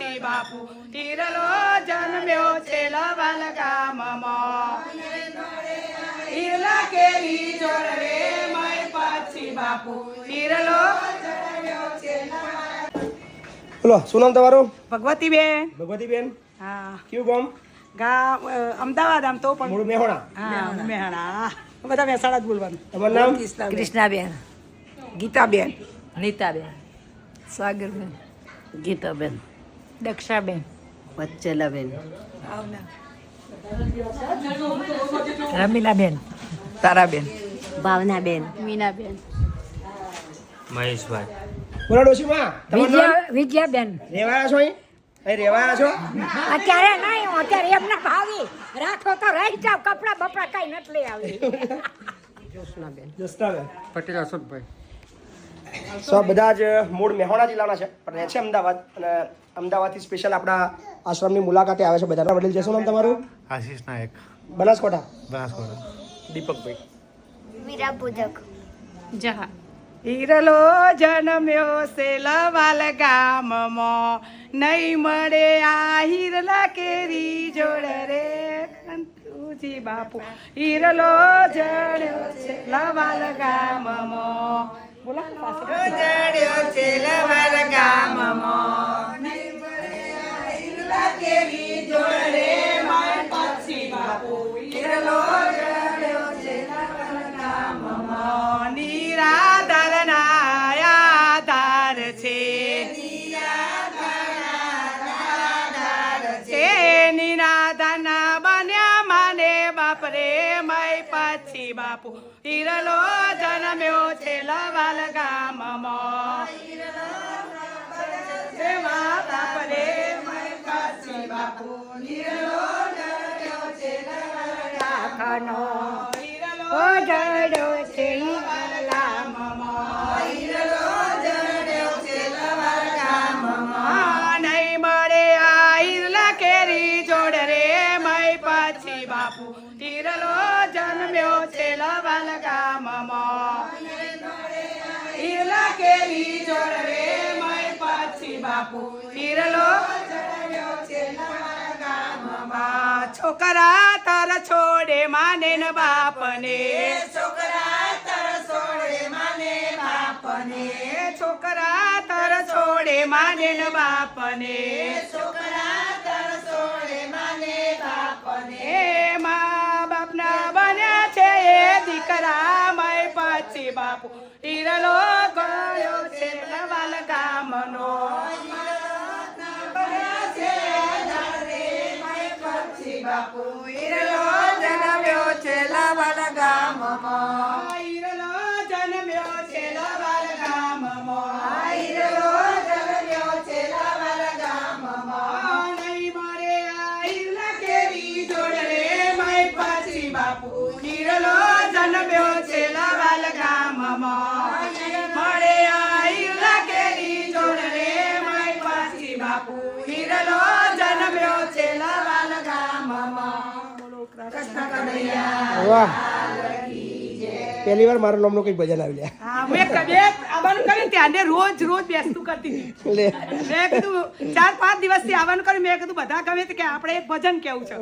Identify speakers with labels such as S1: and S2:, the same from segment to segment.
S1: પછી બાપુ ઈરલો જન્મ્યો છે લવાલ ગામમાં. ઈરલા કેરી જોડ રે મય પાછી બાપુ ઈરલો
S2: બોલો શું નામ તમારું?
S1: ભગવતી બેન
S2: ભગવતીબેન?
S1: હા.
S2: કયું ગામ?
S1: ગામ અમદાવાદ આમ તો પણ.
S2: મૂળ મેહોણા.
S1: હા મેહોણા. બધા મહેસાણા જ બોલવાનું.
S2: તમારું નામ?
S3: કૃષ્ણાબેન.
S1: ગીતાબેન.
S3: નીતાબેન. સાગરબેન. ગીતાબેન. દક્ષાબેન. વચ્ચેલાબેન. રમીલાબેન. તારાબેન.
S4: ભાવનાબેન.
S3: મીનાબેન.
S5: મહેશભાઈ.
S2: બોલો ડોશીમાં
S3: વિજયા વિજયાબેન
S2: રેવાયા છો અહીં? અહીં રેવાયા છો?
S3: અત્યારે નહીં અત્યારે એમને ભાવી. રાખો તો રહી જાવ કપડા બપડા કઈ નથી લઈ આવી.
S2: જસતાબેન
S5: પટેલ અશોકભાઈ.
S2: સો બધા જ મૂળ મહેસાણા જિલ્લાના છે પણ રહે છે અમદાવાદ. અને અમદાવાદથી સ્પેશિયલ આપણા આશ્રમની મુલાકાતે આવે છે બધાના વડીલ. જશો શું નામ તમારું?
S5: આશીષ નાયક.
S2: બનાસકોટા
S5: બનાસકોટા
S2: દીપકભાઈ.
S4: વીરા પૂજક
S3: જહા.
S1: ઈરલો જન્મ્યો સેલા વાલ ગામમાં. નહીં મળે આ હીરલા કેરી જોડ રે. કંતુજી બાપુ ઈરલો જણ્યો છે લવાલ ગામમાં બોલો જણ્યો છે લવાલ ગામમાં પછી બાપુ. ઈરલો જન્મ્યો છે લવાલ ગામમાં. બાપ. ઈરલો જન્મ્યો છે લવાલ પછી બાપુ. ઈરલો જન્મ્યો છે લવાલ ગામમાં. ઈરલા કેરી જોડવે મય પાછી બાપુ. ઈરલો જન્મ્યો છે લવાલ ગામમાં. છોકરા તાર છોડે માને ન બાપને. છોકરા તાર છોડે માને બાપને. છોકરા તાર છોડે માને ન બાપને. છોકરા બાપુ ઈરલો જન્મ્યો છે લવાલ ગામમાં ઈરલો જન્મ્યો છે લવાલ ગામમાં ઈરલો જન્મ્યો છે લવાલ ગામમાં નહીં મળે આ ઈરલા કેરી જોડ રે મય પછી બાપુ ઈરલો જન્મ્યો છે
S2: વાહ. પહેલી વાર મારા નામનું કંઈક ભજન આવી
S1: લ્યા મેં કદી આવવાનું કર્યું ત્યાંને રોજ રોજ બેસતું કરતી હતી.
S2: લે.
S1: મેં કીધું ચાર પાંચ દિવસથી આવવાનું કર્યું. મેં કીધું બધા ગમે કે આપણે એક ભજન કેવું છે.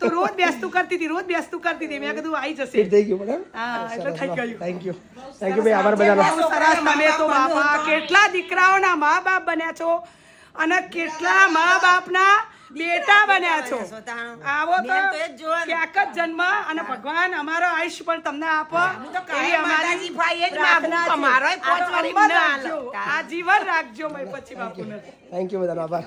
S1: તો રોજ બેસતું કરતી હતી રોજ બેસતું કરતી હતી. મેં કીધું આવી જશે.
S2: થઈ ગયું મેડમ
S1: હા એટલે થઈ ગયું.
S2: થેન્ક યુ થેન્ક યુ ભાઈ. આભાર બધાનો.
S1: સરસ. તમે તો બાપા કેટલા દીકરાઓના મા બાપ બન્યા છો અને કેટલા મા બાપના બેટા બન્યા છો. આવો તો ક્યાંક જ જન્મ અને ભગવાન અમારો આયુષ્ય પણ તમને આપો. આ જીવન રાખજો. પછી બાપુને.
S2: થેન્ક યુ બધાનો આભાર.